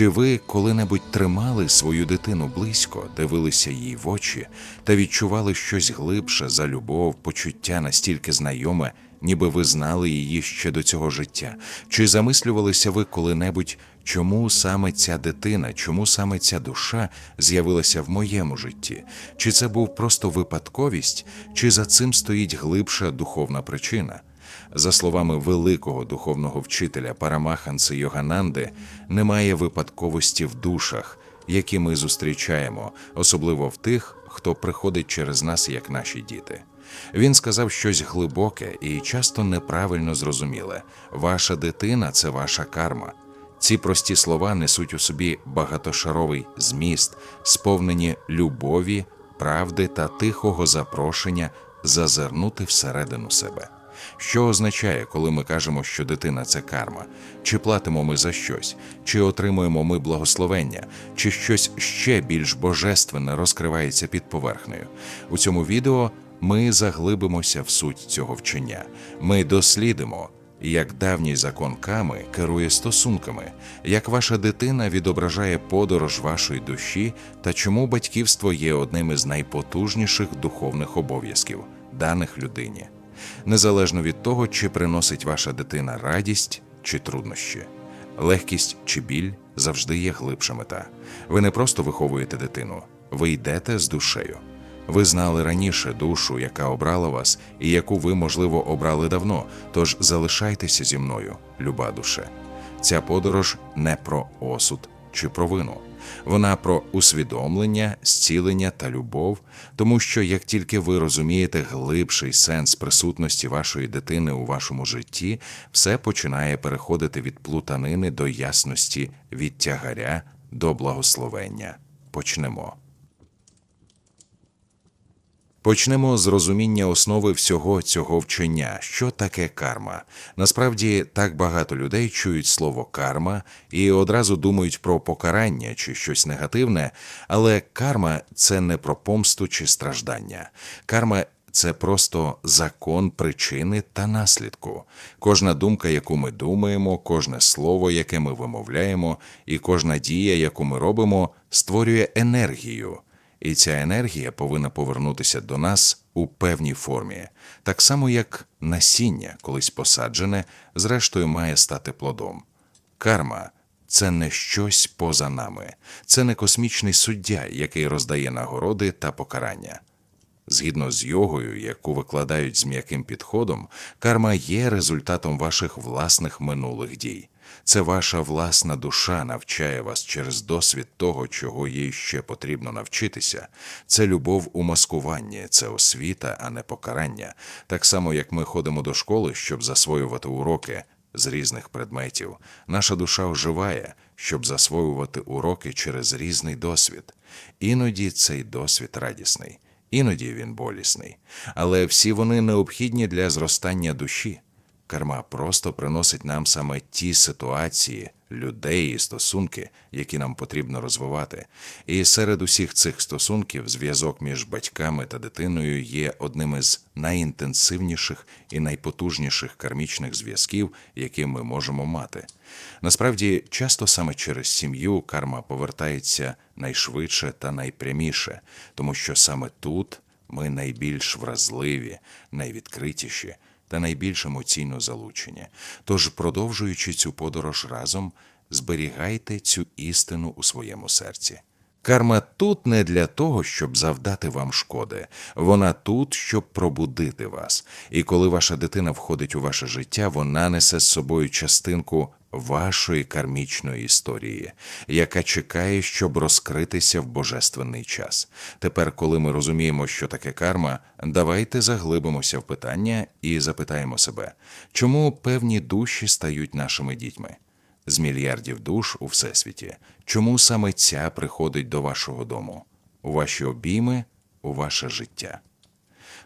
Чи ви коли-небудь тримали свою дитину близько, дивилися їй в очі та відчували щось глибше за любов, почуття настільки знайоме, ніби ви знали її ще до цього життя? Чи замислювалися ви коли-небудь, чому саме ця дитина, чому саме ця душа з'явилася в моєму житті? Чи це був просто випадковість, чи за цим стоїть глибша духовна причина? За словами великого духовного вчителя Парамаханси Йогананди, немає випадковості в душах, які ми зустрічаємо, особливо в тих, хто приходить через нас як наші діти. Він сказав щось глибоке і часто неправильно зрозуміле: ваша дитина це ваша карма. Ці прості слова несуть у собі багатошаровий зміст, сповнені любові, правди та тихого запрошення зазирнути всередину себе. Що означає, коли ми кажемо, що дитина це карма? Чи платимо ми за щось, чи отримуємо ми благословення, чи щось ще більш божественне розкривається під поверхнею? У цьому відео ми заглибимося в суть цього вчення. Ми дослідимо, як давній закон Ками керує стосунками, як ваша дитина відображає подорож вашої душі та чому батьківство є одним із найпотужніших духовних обов'язків, даних людині незалежно від того, чи приносить ваша дитина радість чи труднощі. Легкість чи біль завжди є глибша мета. Ви не просто виховуєте дитину, ви йдете з душею. Ви знали раніше душу, яка обрала вас, і яку ви, можливо, обрали давно. Тож залишайтеся зі мною, люба душе. Ця подорож не про осуд чи провину. Вона про усвідомлення, зцілення та любов, тому що як тільки ви розумієте глибший сенс присутності вашої дитини у вашому житті, все починає переходити від плутанини до ясності, від тягаря до благословення. Почнемо. Почнемо з розуміння основи всього цього вчення, що таке карма. Насправді так багато людей чують слово карма і одразу думають про покарання чи щось негативне, але карма це не про помсту чи страждання. Карма це просто закон причини та наслідку. Кожна думка, яку ми думаємо, кожне слово, яке ми вимовляємо, і кожна дія, яку ми робимо, створює енергію і ця енергія повинна повернутися до нас у певній формі, так само як насіння, колись посаджене, зрештою має стати плодом. Карма це не щось поза нами, це не космічний суддя, який роздає нагороди та покарання. Згідно з йогою, яку викладають з м'яким підходом, карма є результатом ваших власних минулих дій. Це ваша власна душа навчає вас через досвід того, чого їй ще потрібно навчитися. Це любов у маскуванні, це освіта, а не покарання. Так само, як ми ходимо до школи, щоб засвоювати уроки з різних предметів. Наша душа оживає, щоб засвоювати уроки через різний досвід. Іноді цей досвід радісний, іноді він болісний, але всі вони необхідні для зростання душі. Карма просто приносить нам саме ті ситуації, людей і стосунки, які нам потрібно розвивати. І серед усіх цих стосунків зв'язок між батьками та дитиною є одним із найінтенсивніших і найпотужніших кармічних зв'язків, які ми можемо мати. Насправді, часто саме через сім'ю карма повертається найшвидше та найпряміше, тому що саме тут ми найбільш вразливі, найвідкритіші та найбільш емоційно залучені. Тож, продовжуючи цю подорож разом, зберігайте цю істину у своєму серці. Карма тут не для того, щоб завдати вам шкоди, вона тут, щоб пробудити вас. І коли ваша дитина входить у ваше життя, вона несе з собою частинку вашої кармічної історії, яка чекає, щоб розкритися в божественний час. Тепер, коли ми розуміємо, що таке карма, давайте заглибимося в питання і запитаємо себе, чому певні душі стають нашими дітьми з мільярдів душ у всесвіті. Чому саме ця приходить до вашого дому, у ваші обійми, у ваше життя?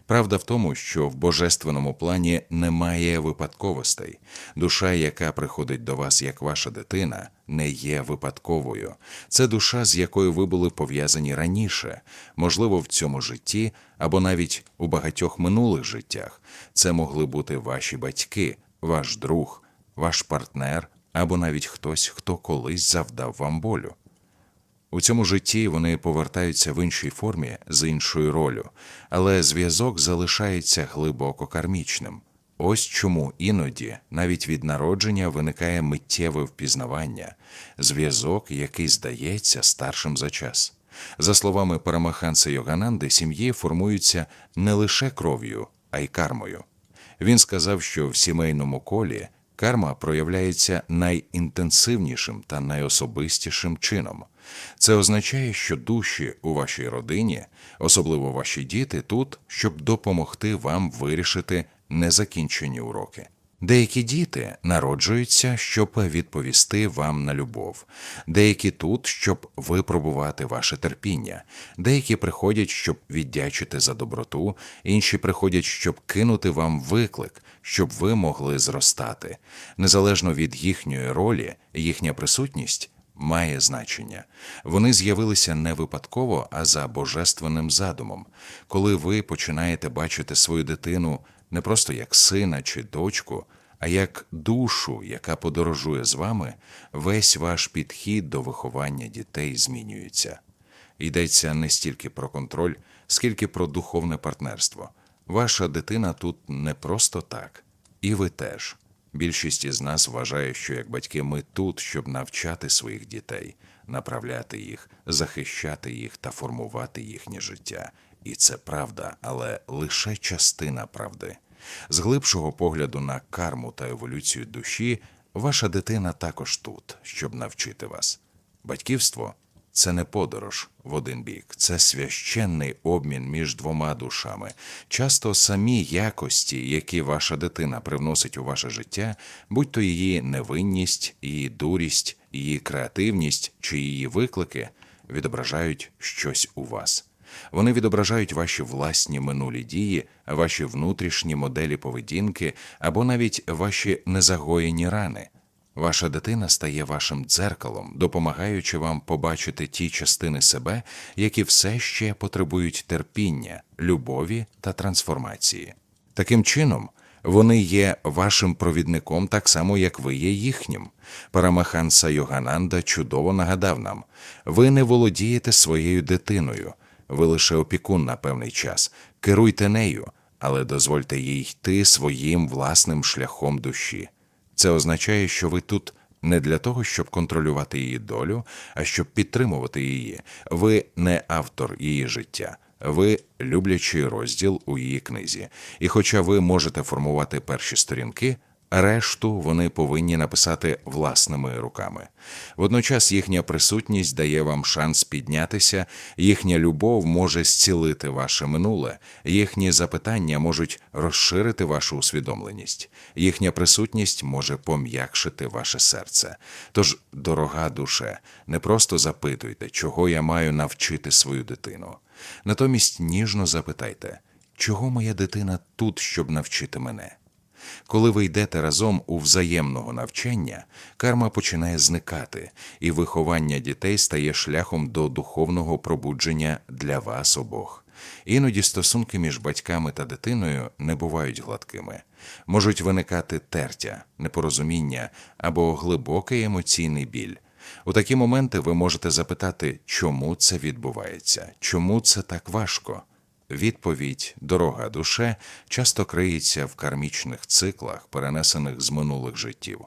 Правда в тому, що в божественному плані немає випадковостей. Душа, яка приходить до вас як ваша дитина, не є випадковою. Це душа, з якою ви були пов'язані раніше, можливо, в цьому житті або навіть у багатьох минулих життях. Це могли бути ваші батьки, ваш друг, ваш партнер або навіть хтось, хто колись завдав вам болю. У цьому житті вони повертаються в іншій формі з іншою ролью, але зв'язок залишається глибоко кармічним. Ось чому іноді навіть від народження виникає миттєве впізнавання, зв'язок, який здається старшим за час. За словами Парамаханса Йогананди, сім'ї формуються не лише кров'ю, а й кармою. Він сказав, що в сімейному колі карма проявляється найінтенсивнішим та найособистішим чином. Це означає, що душі у вашій родині, особливо ваші діти, тут, щоб допомогти вам вирішити незакінчені уроки. Деякі діти народжуються, щоб відповісти вам на любов, деякі тут, щоб випробувати ваше терпіння, деякі приходять, щоб віддячити за доброту, інші приходять, щоб кинути вам виклик, щоб ви могли зростати. Незалежно від їхньої ролі, їхня присутність має значення. Вони з'явилися не випадково, а за божественним задумом. Коли ви починаєте бачити свою дитину не просто як сина чи дочку, а як душу, яка подорожує з вами, весь ваш підхід до виховання дітей змінюється. Йдеться не стільки про контроль, скільки про духовне партнерство. Ваша дитина тут не просто так, і ви теж. Більшість із нас вважає, що як батьки ми тут, щоб навчати своїх дітей, направляти їх, захищати їх та формувати їхнє життя. І це правда, але лише частина правди. З глибшого погляду на карму та еволюцію душі, ваша дитина також тут, щоб навчити вас. Батьківство це не подорож в один бік, це священний обмін між двома душами. Часто самі якості, які ваша дитина привносить у ваше життя, будь то її невинність, її дурість, її креативність чи її виклики, відображають щось у вас. Вони відображають ваші власні минулі дії, ваші внутрішні моделі поведінки або навіть ваші незагоєні рани. Ваша дитина стає вашим дзеркалом, допомагаючи вам побачити ті частини себе, які все ще потребують терпіння, любові та трансформації. Таким чином, вони є вашим провідником так само, як ви є їхнім. Парамаханса Йогананда чудово нагадав нам: ви не володієте своєю дитиною, ви лише опікун на певний час. Керуйте нею, але дозвольте їй йти своїм власним шляхом душі. Це означає, що ви тут не для того, щоб контролювати її долю, а щоб підтримувати її. Ви не автор її життя, ви люблячий розділ у її книзі. І хоча ви можете формувати перші сторінки, решту вони повинні написати власними руками. Водночас їхня присутність дає вам шанс піднятися, їхня любов може зцілити ваше минуле, їхні запитання можуть розширити вашу усвідомленість, їхня присутність може пом'якшити ваше серце. Тож, дорога душе, не просто запитуйте, чого я маю навчити свою дитину. Натомість ніжно запитайте, чого моя дитина тут, щоб навчити мене. Коли ви йдете разом у взаємного навчання, карма починає зникати, і виховання дітей стає шляхом до духовного пробудження для вас обох. Іноді стосунки між батьками та дитиною не бувають гладкими, можуть виникати тертя, непорозуміння або глибокий емоційний біль. У такі моменти ви можете запитати, чому це відбувається, чому це так важко. Відповідь дорога душе часто криється в кармічних циклах, перенесених з минулих життів.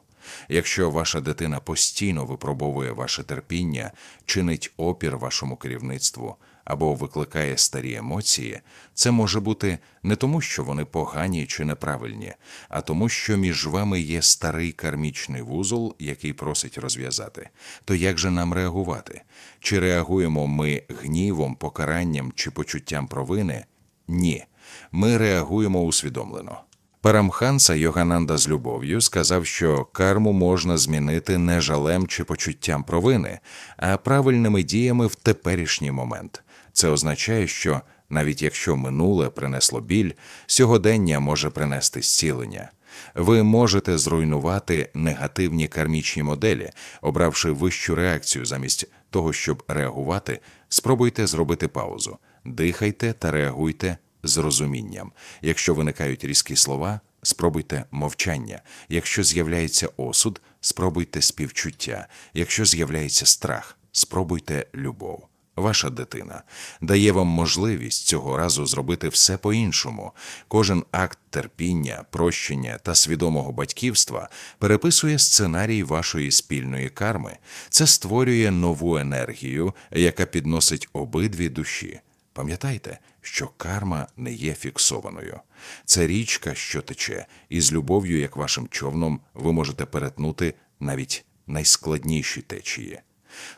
Якщо ваша дитина постійно випробовує ваше терпіння, чинить опір вашому керівництву або викликає старі емоції, це може бути не тому, що вони погані чи неправильні, а тому, що між вами є старий кармічний вузол, який просить розв'язати. То як же нам реагувати? Чи реагуємо ми гнівом, покаранням чи почуттям провини? Ні. Ми реагуємо усвідомлено. Парамханса Йогананда з любов'ю сказав, що карму можна змінити не жалем чи почуттям провини, а правильними діями в теперішній момент. Це означає, що навіть якщо минуле принесло біль, сьогодення може принести зцілення. Ви можете зруйнувати негативні кармічні моделі, обравши вищу реакцію замість того, щоб реагувати, спробуйте зробити паузу, дихайте та реагуйте з розумінням. Якщо виникають різкі слова, спробуйте мовчання. Якщо з'являється осуд, спробуйте співчуття. Якщо з'являється страх, спробуйте любов. Ваша дитина дає вам можливість цього разу зробити все по-іншому. Кожен акт терпіння, прощення та свідомого батьківства переписує сценарій вашої спільної карми. Це створює нову енергію, яка підносить обидві душі. Пам'ятайте, що карма не є фіксованою. Це річка, що тече, і з любов'ю, як вашим човном, ви можете перетнути навіть найскладніші течії.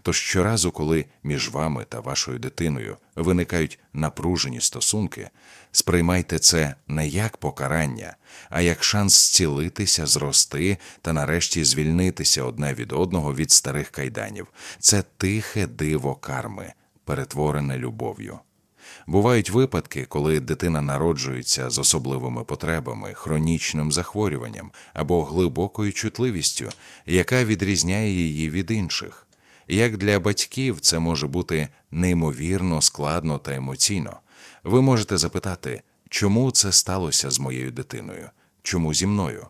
Тож щоразу, коли між вами та вашою дитиною виникають напружені стосунки, сприймайте це не як покарання, а як шанс зцілитися, зрости та нарешті звільнитися одне від одного від старих кайданів. Це тихе диво карми, перетворене любов'ю. Бувають випадки, коли дитина народжується з особливими потребами, хронічним захворюванням або глибокою чутливістю, яка відрізняє її від інших. Як для батьків це може бути неймовірно складно та емоційно. Ви можете запитати, чому це сталося з моєю дитиною, чому зі мною?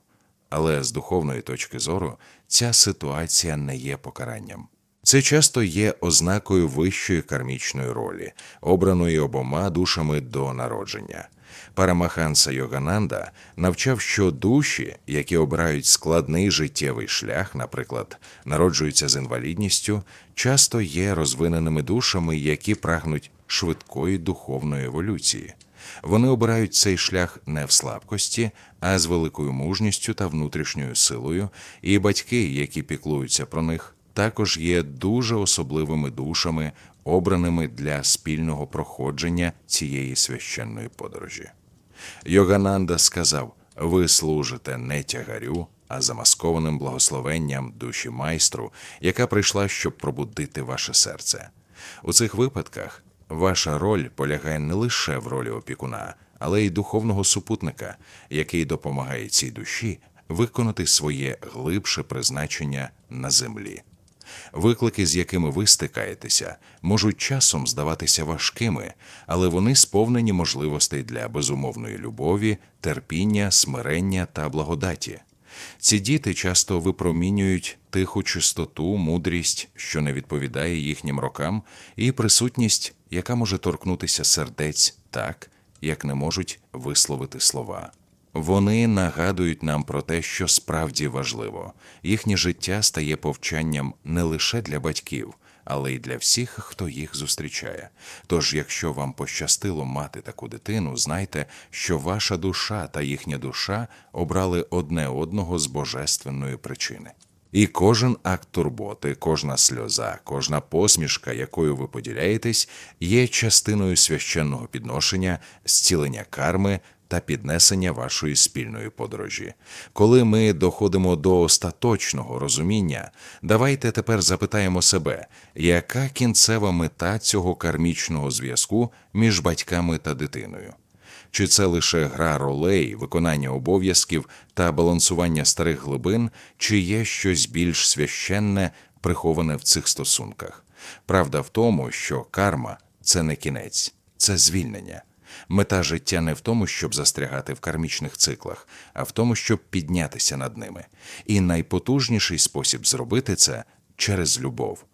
Але з духовної точки зору ця ситуація не є покаранням. Це часто є ознакою вищої кармічної ролі, обраної обома душами до народження. Парамаханса Йогананда навчав, що душі, які обирають складний життєвий шлях, наприклад, народжуються з інвалідністю, часто є розвиненими душами, які прагнуть швидкої духовної еволюції. Вони обирають цей шлях не в слабкості, а з великою мужністю та внутрішньою силою, і батьки, які піклуються про них, також є дуже особливими душами, обраними для спільного проходження цієї священної подорожі. Йогананда сказав: ви служите не тягарю, а замаскованим благословенням душі майстру, яка прийшла, щоб пробудити ваше серце. У цих випадках ваша роль полягає не лише в ролі опікуна, але й духовного супутника, який допомагає цій душі виконати своє глибше призначення на землі. Виклики, з якими ви стикаєтеся, можуть часом здаватися важкими, але вони сповнені можливостей для безумовної любові, терпіння, смирення та благодаті. Ці діти часто випромінюють тиху чистоту, мудрість, що не відповідає їхнім рокам, і присутність, яка може торкнутися сердець так, як не можуть висловити слова. Вони нагадують нам про те, що справді важливо. Їхнє життя стає повчанням не лише для батьків, але й для всіх, хто їх зустрічає. Тож, якщо вам пощастило мати таку дитину, знайте, що ваша душа та їхня душа обрали одне одного з божественної причини. І кожен акт турботи, кожна сльоза, кожна посмішка, якою ви поділяєтесь, є частиною священного підношення, зцілення карми та піднесення вашої спільної подорожі. Коли ми доходимо до остаточного розуміння, давайте тепер запитаємо себе, яка кінцева мета цього кармічного зв'язку між батьками та дитиною? Чи це лише гра ролей, виконання обов'язків та балансування старих глибин, чи є щось більш священне, приховане в цих стосунках? Правда в тому, що карма це не кінець, це звільнення. Мета життя не в тому, щоб застрягати в кармічних циклах, а в тому, щоб піднятися над ними. І найпотужніший спосіб зробити це через любов.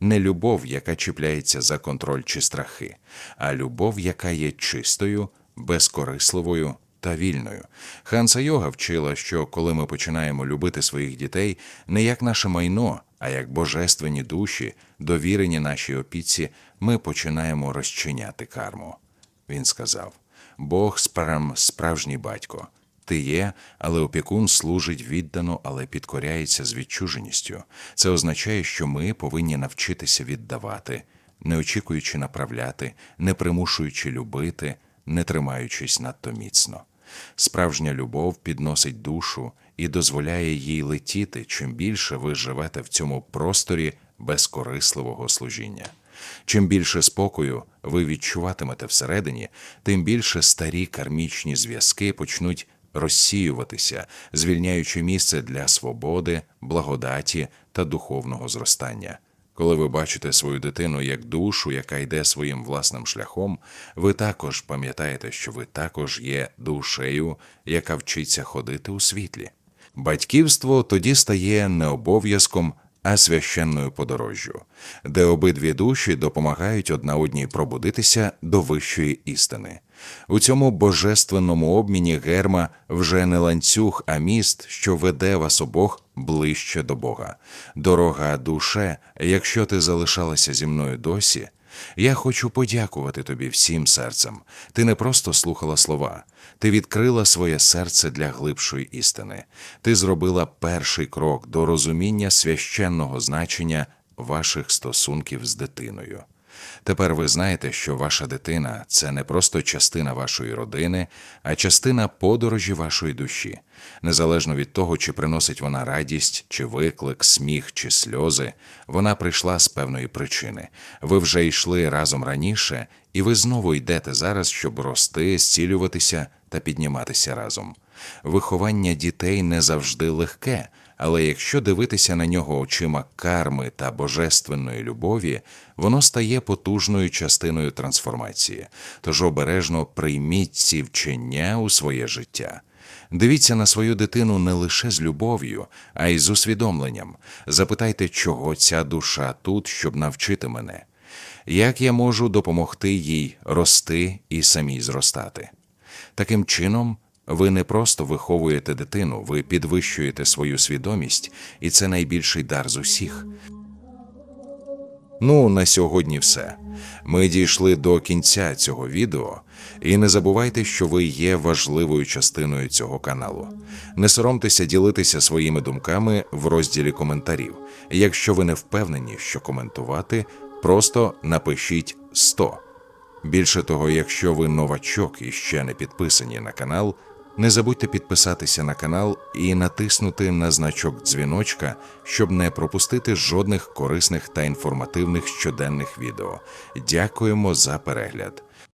Не любов, яка чіпляється за контроль чи страхи, а любов, яка є чистою, безкорисливою та вільною. Ханса Йога вчила, що коли ми починаємо любити своїх дітей не як наше майно, а як божественні душі, довірені нашій опіці, ми починаємо розчиняти карму. Він сказав: Бог справ справжній батько. Ти є, але опікун служить віддано, але підкоряється з відчуженістю. Це означає, що ми повинні навчитися віддавати, не очікуючи направляти, не примушуючи любити, не тримаючись надто міцно. Справжня любов підносить душу і дозволяє їй летіти, чим більше ви живете в цьому просторі безкорисливого служіння. Чим більше спокою ви відчуватимете всередині, тим більше старі кармічні зв'язки почнуть розсіюватися, звільняючи місце для свободи, благодаті та духовного зростання. Коли ви бачите свою дитину як душу, яка йде своїм власним шляхом, ви також пам'ятаєте, що ви також є душею, яка вчиться ходити у світлі. Батьківство тоді стає не обов'язком, а священною подорожжю, де обидві душі допомагають одна одній пробудитися до вищої істини. У цьому божественному обміні герма вже не ланцюг, а міст, що веде вас обох ближче до Бога. Дорога душе, якщо ти залишалася зі мною досі, я хочу подякувати тобі всім серцем. Ти не просто слухала слова, ти відкрила своє серце для глибшої істини. Ти зробила перший крок до розуміння священного значення ваших стосунків з дитиною. Тепер ви знаєте, що ваша дитина це не просто частина вашої родини, а частина подорожі вашої душі. Незалежно від того, чи приносить вона радість, чи виклик, сміх, чи сльози, вона прийшла з певної причини. Ви вже йшли разом раніше, і ви знову йдете зараз, щоб рости, зцілюватися та підніматися разом. Виховання дітей не завжди легке. Але якщо дивитися на нього очима карми та божественної любові, воно стає потужною частиною трансформації. Тож обережно прийміть ці вчення у своє життя. Дивіться на свою дитину не лише з любов'ю, а й з усвідомленням. Запитайте, чого ця душа тут, щоб навчити мене. Як я можу допомогти їй рости і самій зростати? Таким чином, ви не просто виховуєте дитину, ви підвищуєте свою свідомість, і це найбільший дар з усіх. Ну, на сьогодні все. Ми дійшли до кінця цього відео, і не забувайте, що ви є важливою частиною цього каналу. Не соромтеся ділитися своїми думками в розділі коментарів. Якщо ви не впевнені, що коментувати, просто напишіть 100. Більше того, якщо ви новачок і ще не підписані на канал, не забудьте підписатися на канал і натиснути на значок дзвіночка, щоб не пропустити жодних корисних та інформативних щоденних відео. Дякуємо за перегляд.